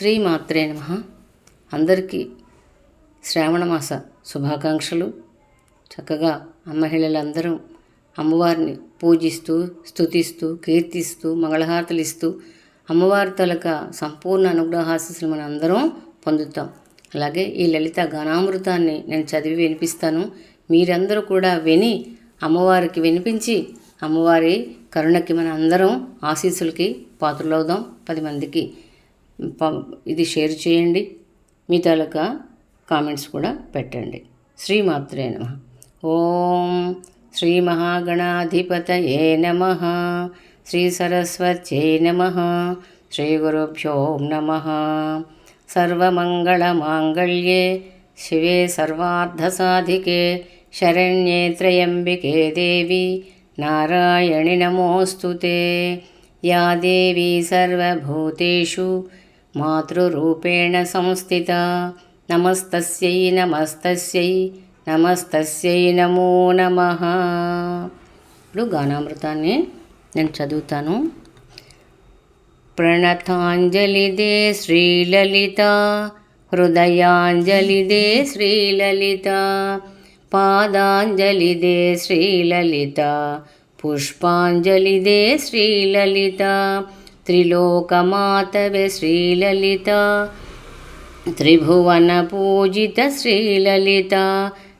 శ్రీమాత్రే నమ. అందరికీ శ్రావణమాస శుభాకాంక్షలు. చక్కగా మహిళలందరూ అమ్మవారిని పూజిస్తూ స్తుతిస్తూ కీర్తిస్తూ మంగళహారతలు ఇస్తూ అమ్మవారి తలక సంపూర్ణ అనుగ్రహాశీస్సులు మనం అందరం పొందుతాం. అలాగే ఈ లలిత గానామృతాన్ని నేను చదివి వినిపిస్తాను. మీరందరూ కూడా విని అమ్మవారికి వినిపించి అమ్మవారి కరుణకి మన అందరం ఆశీస్సులకి పాత్రలవుదాం. పది మందికి ఇది షేర్ చేయండి. మీ తాలూకా కామెంట్స్ కూడా పెట్టండి. శ్రీమాత్రే నమ. ఓం శ్రీ మహాగణాధిపతయే నమ. శ్రీ సరస్వత్యై నమ. శ్రీ గురుభ్యో నమ. సర్వమంగళమాంగళ్యే శివే సర్వార్థసాధికే శరణ్యే త్రయంబికే దేవి నారాయణి నమోऽस्तु యా దేవీ देवी మాతృరూపేణ సంస్థిత. నమస్తస్యై నమస్తస్యై నమస్తస్యై నమో నమ. ఇప్పుడు గానామృతాన్ని నేను చదువుతాను. ప్రణతాంజలిదే శ్రీలలిత హృదయాంజలిదే శ్రీలలిత పాదాంజలిదే శ్రీలలిత పుష్పాంజలిదే శ్రీలలిత త్రిలోకమాతవే శ్రీలలిత. త్రిభువన పూజిత శ్రీలలిత.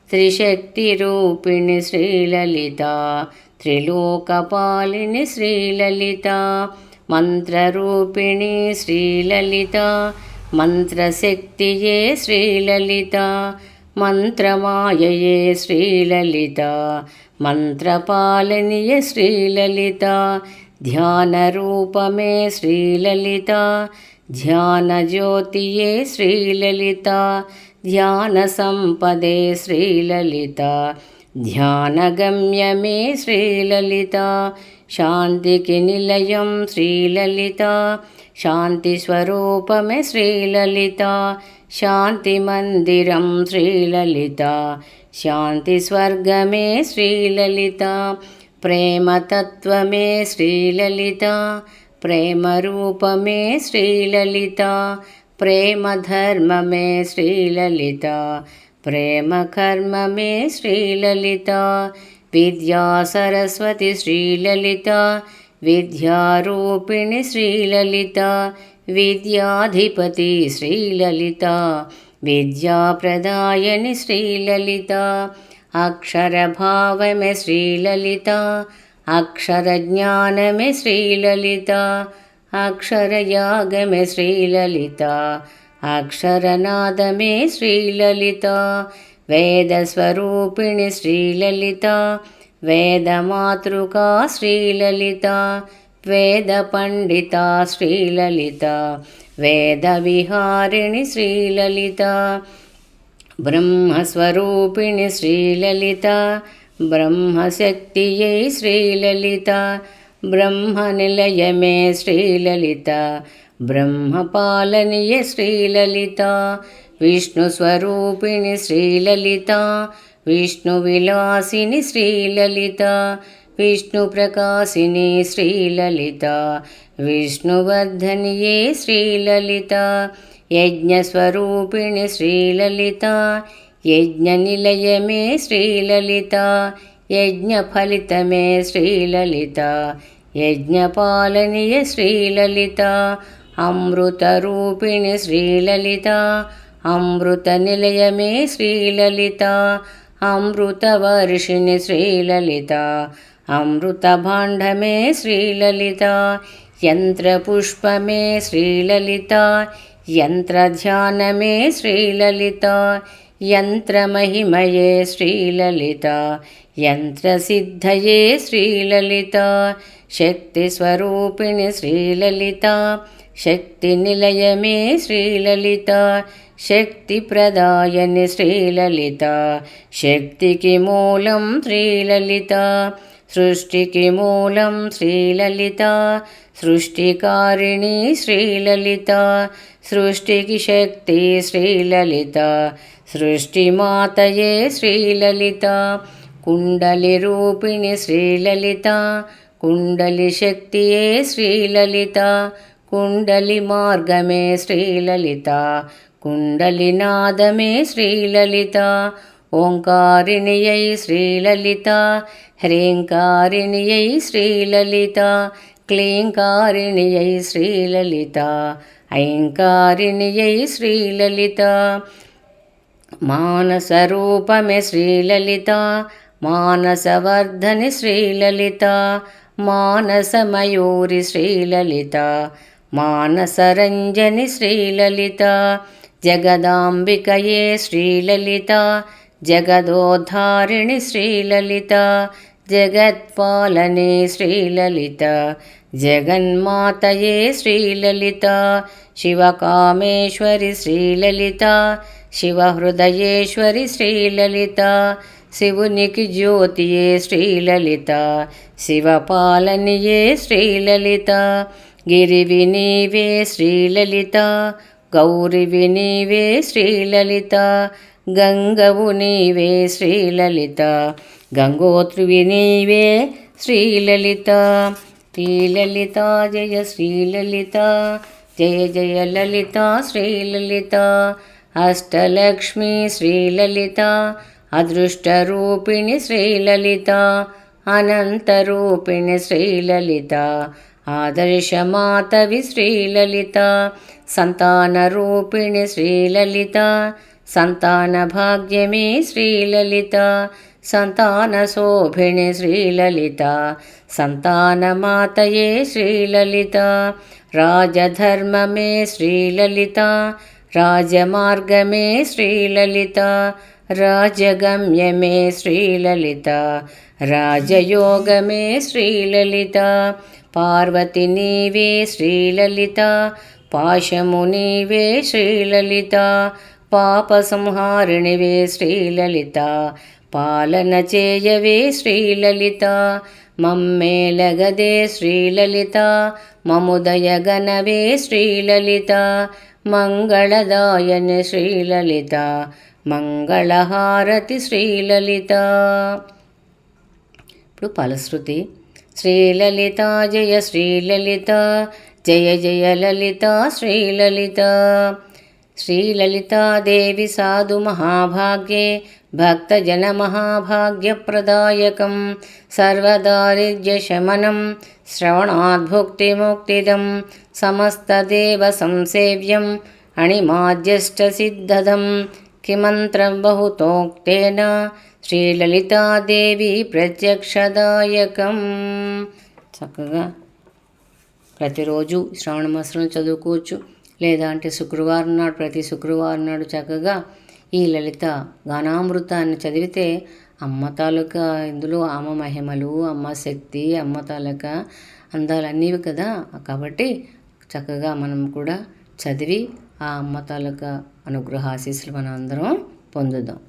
త్రిశక్తిరూపిణి శ్రీలలిత. త్రిలోకపాలిని శ్రీలలిత. మంత్రరూపిణి శ్రీలలిత. మంత్రశక్తియే శ్రీలలిత. మంత్రమాయయే శ్రీలలిత. మంత్రపాలనియ శ్రీలలిత ధ్యానరూపమే శ్రీలలిత ధ్యానజ్యోతియే శ్రీలలిత ధ్యాన సంపదే శ్రీలలిత ధ్యానగమ్యమే శ్రీలలిత శాంతికి నిలయం శ్రీలలిత శాంతి స్వరూపమే శ్రీలలిత శాంతి మందిరం శ్రీలలిత శాంతి స్వర్గమే శ్రీలలిత ప్రేమతత్వమే శ్రీలలిత ప్రేమరూపమే శ్రీలలిత ప్రేమధర్మమే శ్రీలలిత ప్రేమకర్మమే శ్రీలలిత విద్యా సరస్వతి శ్రీలలిత విద్యారూపిణి శ్రీలలిత విద్యాధిపతి శ్రీలలిత విద్యాప్రదాయని శ్రీలలిత అక్షరభావమే శ్రీలలిత అక్షరజ్ఞానమే శ్రీలలిత అక్షరయాగమే శ్రీలలిత అక్షరనాదమే శ్రీలలిత వేదస్వరూపిణి శ్రీలలిత వేదమాతృకా శ్రీలలిత వేదపండిత శ్రీలలిత వేదవిహారిణి శ్రీలలిత బ్రహ్మస్వరూపిణి శ్రీలలిత బ్రహ్మశక్తియై శ్రీలలిత బ్రహ్మనిలయమే శ్రీలలిత బ్రహ్మపాలనియ శ్రీలలిత విష్ణుస్వరూపిణి శ్రీలలిత విష్ణువిలాసిని శ్రీలలిత విష్ణుప్రకాశిని శ్రీలలిత విష్ణువర్ధనియే శ్రీలలిత యజ్ఞస్వరూపిణి శ్రీలలిత యజ్ఞనిలయమే శ్రీలలిత యజ్ఞఫలితమే శ్రీలలిత యజ్ఞపాలనీయ శ్రీలలిత అమృతరూపిణి శ్రీలలిత అమృత నిలయమే శ్రీలలిత అమృతవర్షిణి శ్రీలలిత అమృత భాండమే శ్రీలలిత యంత్రపుష్పమే శ్రీలలిత యంత్రధ్యానమే శ్రీలలిత యంత్రమహిమయే శ్రీలలిత యంత్రసిద్ధయే శ్రీలలిత శక్తిస్వరూపిణి శ్రీలలిత శక్తి నిలయమే శ్రీలలిత శక్తి ప్రదాయని శ్రీలలిత శక్తికి మూలం శ్రీలలిత సృష్టికి మూలం శ్రీలలిత సృష్టికారిణి శ్రీలలిత సృష్టికి శక్తి శ్రీలలిత సృష్టిమాతయే శ్రీలలిత. కుండలి రూపిణి శ్రీలలిత కుండలి శక్తియే శ్రీలలిత. కుండలి మార్గమే శ్రీలలిత కుండలినాదమే శ్రీలలిత. ఓంకారిణియై శ్రీలలిత హ్రీంకారిణియై శ్రీలలిత క్లీంకారిణియై శ్రీలలిత. ఐంకారిణియై శ్రీలలిత? మానసరూపమే శ్రీలలిత మానసవర్ధని శ్రీలలిత మానసమయూరి శ్రీలలిత మానసరంజని శ్రీలలిత జగదాంబికయే శ్రీలలిత జగదోద్ధారిణి శ్రీలలిత జగత్పాలనే శ్రీలలిత జగన్మాతయే శ్రీలలిత శివకామేశ్వరి శ్రీలలిత శివహృదయేశ్వరి శ్రీలలిత శివునికి జ్యోతియే శ్రీలలిత శివపాలనియే శ్రీలలిత గిరివి నీవే శ్రీలలిత గౌరివి నీవే శ్రీలలిత గంగవు నీవే శ్రీలలిత గంగోత్రివి నీవే శ్రీలలిత. శ్రీలలిత జయ శ్రీలలిత జయ జయ లలిత శ్రీలలిత అష్టలక్ష్మి శ్రీలలిత అదృష్టరూపిణి శ్రీలలిత అనంతరూపిణి శ్రీలలిత ఆదర్శమాతవి శ్రీలలిత సంతానరూపిణి శ్రీలలిత సంతాన భాగ్యమే శ్రీలలిత సంతాన శోభిణి శ్రీలలిత సంతానమాతయే శ్రీలలిత రాజధర్మమే శ్రీలలిత రాజమార్గమే శ్రీలలిత రాజగమ్యమే శ్రీలలిత రాజయోగమే శ్రీలలిత పార్వతి నీవే శ్రీలలిత పాశము నీవే శ్రీలలిత పాప సంహారిణివే శ్రీలలిత పాలన చేయవే శ్రీలలిత మమ్మేలగదే శ్రీలలిత మముదయగనవే శ్రీలలిత మంగళదాయని శ్రీలలిత మంగళహారతి శ్రీలలిత. ఇప్పుడు ఫలశ్రుతి శ్రీలలిత జయ శ్రీలలిత జయ జయ లలిత శ్రీలలిత. శ్రీలలితాదేవి సాధు మహాభాగ్యే భక్తజనమహాభాగ్యప్రదాయకం సర్వదారిద్ర్యశమనం శ్రవణాద్భుక్తిముక్తిదం సమస్తదేవ సంసేవ్యం అణిమాద్యష్టసిద్ధదం కిమంత్రం బహుతోక్తేన శ్రీలలితాదేవి ప్రత్యక్షదాయకం చక్కగా ప్రతిరోజు శ్రావణ మాసంలో చదువుకోవచ్చు. లేదా అంటే శుక్రవారం నాడు ప్రతి శుక్రవారం నాడు చక్కగా ఈ లలిత గానామృతాన్ని చదివితే అమ్మ తాలూకా ఇందులో అమ్మ మహిమలు అమ్మ శక్తి అమ్మ తాలూకా అందాలన్నీ కదా. కాబట్టి చక్కగా మనం కూడా చదివి ఆ అమ్మ తాలూకా అనుగ్రహ ఆశీస్సులు మనం అందరం పొందుదాం.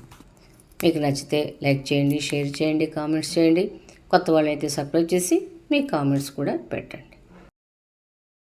మీకు నచ్చితే లైక్ చేయండి షేర్ చేయండి కామెంట్స్ చేయండి. కొత్త వాళ్ళైతే సబ్స్క్రైబ్ చేసి మీ కామెంట్స్ కూడా పెట్టండి.